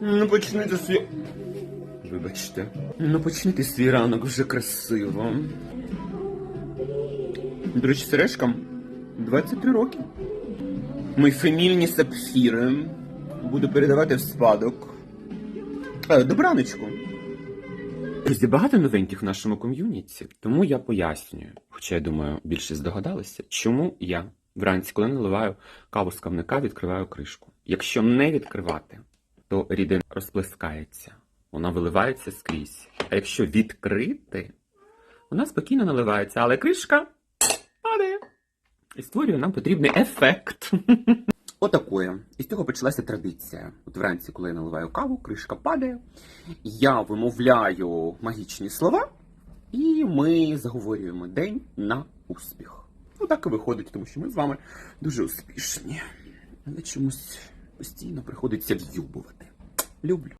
Ну почнете свій. Вибачте. Ну почнете свій ранок вже красиво. До речі, сережкам 23 роки. Мої фамільні сапфіри буду передавати в спадок. Е, добраночку. Друзі, багато новеньких в нашому ком'юніті, тому я пояснюю. Хоча я думаю, більше здогадалися, чому я вранці, коли наливаю каву з кавника, відкриваю кришку. Якщо не відкривати, то рідина розплескається, вона виливається скрізь. А якщо відкрити, вона спокійно наливається, але кришка падає і створює нам потрібний ефект. Отакое. І з цього почалася традиція. От вранці, коли я наливаю каву, кришка падає, я вимовляю магічні слова, і ми заговорюємо день на успіх. Ну так і виходить, тому що ми з вами дуже успішні. Але чомусь постійно приходиться в'юбувати. Люблю.